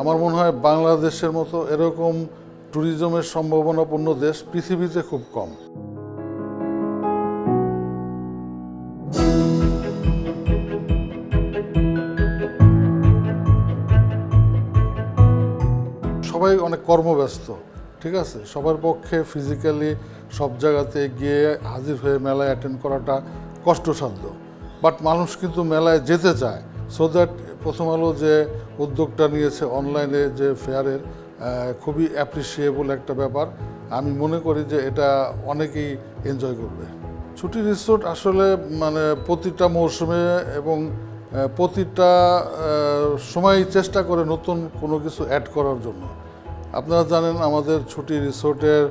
আমার মনে হয় বাংলাদেশের মতো এরকম ট্যুরিজমের সম্ভাবনাপূর্ণ দেশ পৃথিবীতে খুব কম। সবাই অনেক কর্মব্যস্ত, ঠিক আছে? সবার পক্ষে ফিজিক্যালি সব জায়গাতে গিয়ে হাজির হয়ে মেলায় অ্যাটেন্ড করাটা কষ্টসাধ্য। বাট মানুষ কিন্তু মেলায় যেতে চায়। সো দ্যাট প্রথম আলো যে উদ্যোগটা নিয়েছে অনলাইনে যে ফেয়ারের খুবই অ্যাপ্রিসিয়েবল একটা ব্যাপার। আমি মনে করি যে এটা অনেকেই এনজয় করবে। ছুটি রিসোর্ট আসলে মানে প্রতিটা মৌসুমে এবং প্রতিটা সময় চেষ্টা করে নতুন কোনো কিছু অ্যাড করার জন্য। আপনারা জানেন আমাদের ছুটি রিসোর্টের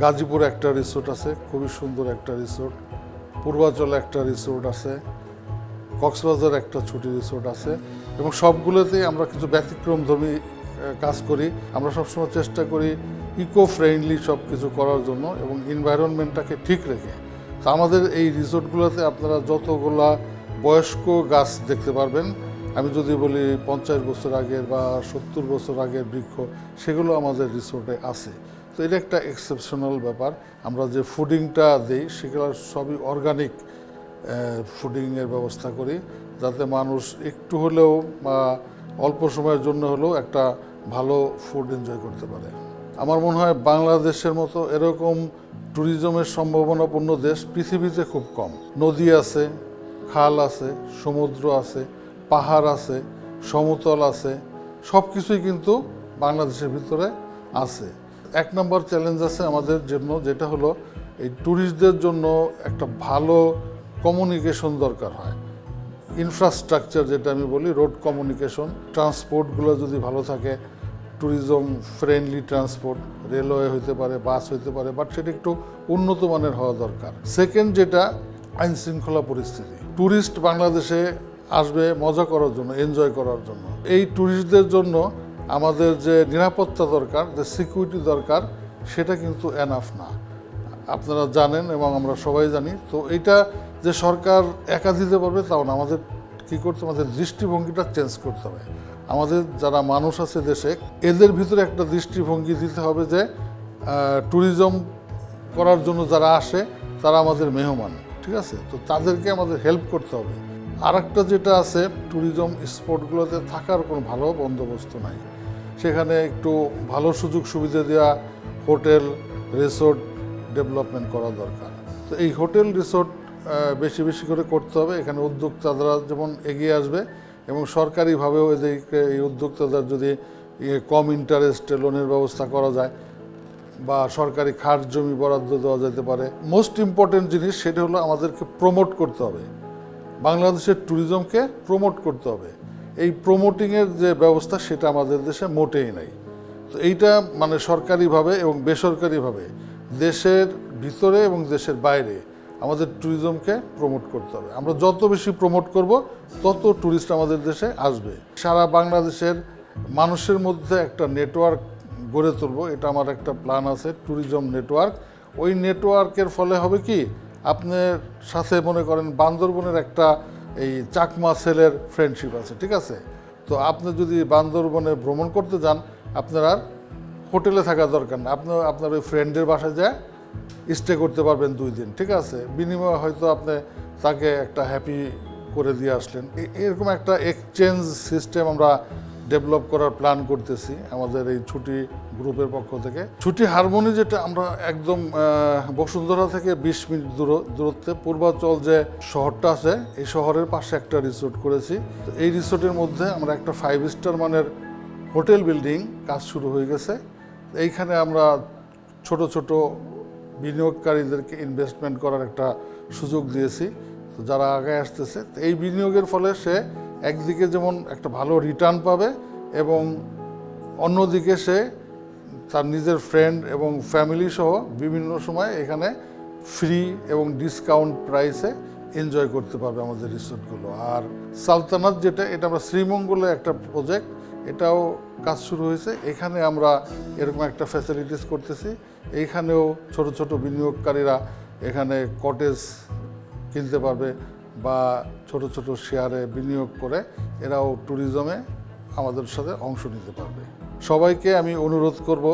গাজীপুর একটা রিসোর্ট আছে, খুবই সুন্দর একটা রিসোর্ট পূর্বাচলে একটা রিসোর্ট আছে, কক্সবাজার একটা ছুটি রিসোর্ট আছে। এবং সবগুলোতেই আমরা কিছু ব্যতিক্রমধর্মী কাজ করি। আমরা সবসময় চেষ্টা করি ইকো ফ্রেন্ডলি সব কিছু করার জন্য এবং এনভায়রনমেন্টটাকে ঠিক রেখে। তো আমাদের এই রিসোর্টগুলোতে আপনারা যতগুলা বয়স্ক গাছ দেখতে পারবেন, আমি যদি বলি পঞ্চাশ বছর আগের বা সত্তর বছর আগের বৃক্ষ, সেগুলো আমাদের রিসোর্টে আছে। তো এটা একটা এক্সেপশনাল ব্যাপার। আমরা যে ফুডিংটা দিই, সেগুলো সবই অর্গানিক ফুডিংয়ের ব্যবস্থা করি। যাতে মানুষ একটু হলেও, বা অল্প সময়ের জন্য হলেও একটা ভালো ফুড এনজয় করতে পারে। আমার মনে হয় বাংলাদেশের মতো এরকম ট্যুরিজমের সম্ভাবনাপূর্ণ দেশ পৃথিবীতে খুব কম। নদী আছে, খাল আছে, সমুদ্র আছে, পাহাড় আছে, সমতল আছে সব কিছুই কিন্তু বাংলাদেশের ভিতরে আছে। এক নম্বর চ্যালেঞ্জ আছে আমাদের জন্য, যেটা হলো এই ট্যুরিস্টদের জন্য একটা ভালো কমিউনিকেশন দরকার হয়। ইনফ্রাস্ট্রাকচার যেটা আমি বলি রোড কমিউনিকেশন ট্রান্সপোর্টগুলো যদি ভালো থাকে ট্যুরিজম ফ্রেন্ডলি ট্রান্সপোর্ট রেলওয়ে হইতে পারে বাস হইতে পারে বাট সেটা একটু উন্নত মানের হওয়া দরকার। সেকেন্ড যেটা, আইন শৃঙ্খলা পরিস্থিতি। ট্যুরিস্ট বাংলাদেশে আসবে মজা করার জন্য এনজয় করার জন্য। এই ট্যুরিস্টদের জন্য আমাদের যে নিরাপত্তা দরকার, যে সিকিউরিটি দরকার, সেটা কিন্তু এনাফ না। আপনারা জানেন এবং আমরা সবাই জানি। তো এটা যে সরকার একা দিতে পারবে তাও না, আমাদের কী করতে আমাদের দৃষ্টিভঙ্গিটা চেঞ্জ করতে হবে। আমাদের যারা মানুষ আছে দেশে, এদের ভিতরে একটা দৃষ্টিভঙ্গি দিতে হবে যে ট্যুরিজম করার জন্য যারা আসে, তারা আমাদের মেহমান, ঠিক আছে? তো তাদেরকে আমাদের হেল্প করতে হবে। আর একটা যেটা আছে ট্যুরিজম স্পটগুলোতে থাকার কোনো ভালো বন্দোবস্ত নাই। সেখানে একটু ভালো সুযোগ সুবিধা দেওয়া, হোটেল রিসোর্ট ডেভেলপমেন্ট করা দরকার। তো এই হোটেল রিসোর্ট বেশি বেশি করে করতে হবে। এখানে উদ্যোক্তারা যেমন এগিয়ে আসবে এবং সরকারিভাবেও এদেরকে এই উদ্যোক্তাদের যদি ইয়ে কম ইন্টারেস্টে লোনের ব্যবস্থা করা যায় বা সরকারি খাট জমি বরাদ্দ দেওয়া যেতে পারে। মোস্ট ইম্পর্টেন্ট জিনিস সেটা হলো আমাদেরকে প্রমোট করতে হবে। বাংলাদেশের ট্যুরিজমকে প্রমোট করতে হবে। এই প্রমোটিংয়ের যে ব্যবস্থা সেটা আমাদের দেশে মোটেই নাই। তো এইটা মানে সরকারিভাবে এবং বেসরকারিভাবে দেশের ভিতরে এবং দেশের বাইরে আমাদের ট্যুরিজমকে প্রমোট করতে হবে। আমরা যত বেশি প্রমোট করব, তত ট্যুরিস্ট আমাদের দেশে আসবে। সারা বাংলাদেশের মানুষের মধ্যে একটা নেটওয়ার্ক গড়ে তুলব, এটা আমার একটা প্ল্যান আছে ট্যুরিজম নেটওয়ার্ক ওই নেটওয়ার্কের ফলে হবে কি আপনার সাথে মনে করেন বান্দরবনের একটা এই চাকমা সেলের ফ্রেন্ডশিপ আছে, ঠিক আছে? তো আপনি যদি বান্দরবনে ভ্রমণ করতে যান, আপনার আর হোটেলে থাকা দরকার না। আপনি আপনার ওই ফ্রেন্ডের বাসায় যায় স্টে করতে পারবেন দুই দিন, ঠিক আছে? বিনিময়ে হয়তো আপনি তাকে একটা হ্যাপি করে দিয়ে আসলেন। এরকম একটা এক্সচেঞ্জ সিস্টেম আমরা ডেভেলপ করার প্ল্যান করতেছি আমাদের এই ছুটি গ্রুপের পক্ষ থেকে। ছুটি হারমোনি যেটা আমরা একদম বসুন্ধরা থেকে বিশ মিনিট দূর, দূরত্বে। পূর্বাচল যে শহরটা আছে, এই শহরের পাশে একটা রিসোর্ট করেছি। তো এই রিসোর্টের মধ্যে আমরা একটা ফাইভ স্টার মানের হোটেল বিল্ডিং কাজ শুরু হয়ে গেছে। এইখানে আমরা ছোট ছোট বিনিয়োগকারীদেরকে ইনভেস্টমেন্ট করার একটা সুযোগ দিয়েছি। তো যারা আগে আসতেছে এই বিনিয়োগের ফলে সে একদিকে যেমন একটা ভালো রিটার্ন পাবে এবং অন্যদিকে সে তার নিজের ফ্রেন্ড এবং ফ্যামিলি সহ বিভিন্ন সময় এখানে ফ্রি এবং ডিসকাউন্ট প্রাইসে এনজয় করতে পারবে আমাদের রিসোর্টগুলো আর সালতানাত যেটা, এটা আমরা শ্রীমঙ্গলে একটা প্রজেক্ট এটাও কাজ শুরু হয়েছে। এখানে আমরা এরকম একটা ফ্যাসিলিটিস করতেছি। এইখানেও ছোট ছোট বিনিয়োগকারীরা এখানে কটেজ কিনতে পারবে বা ছোট ছোট শেয়ারে বিনিয়োগ করে এরাও ট্যুরিজমে আমাদের সাথে অংশ নিতে পারবে। সবাইকে আমি অনুরোধ করব,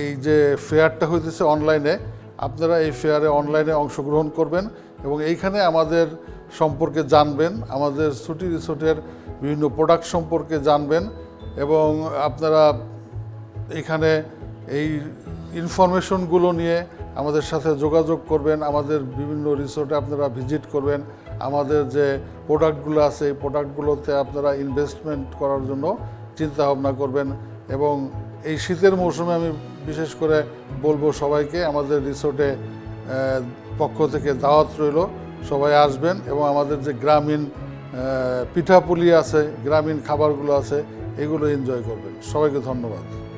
এই যে ফেয়ারটা হইতেছে অনলাইনে আপনারা এই ফেয়ারে অনলাইনে অংশগ্রহণ করবেন এবং এইখানে আমাদের সম্পর্কে জানবেন, আমাদের ছুটি রিসোর্টের বিভিন্ন প্রোডাক্ট সম্পর্কে জানবেন। এবং আপনারা এখানে এই ইনফরমেশনগুলো নিয়ে আমাদের সাথে যোগাযোগ করবেন, আমাদের বিভিন্ন রিসোর্টে আপনারা ভিজিট করবেন, আমাদের যে প্রোডাক্টগুলো আছে এই প্রোডাক্টগুলোতে আপনারা ইনভেস্টমেন্ট করার জন্য চিন্তা ভাবনা করবেন এবং এই শীতের মৌসুমে আমি বিশেষ করে বলব সবাইকে, আমাদের রিসোর্টে পক্ষ থেকে দাওয়াত রইল, সবাই আসবেন এবং আমাদের যে গ্রামীণ পিঠাপুলি আছে, গ্রামীণ খাবারগুলো আছে এগুলো এনজয় করবেন। সবাইকে ধন্যবাদ।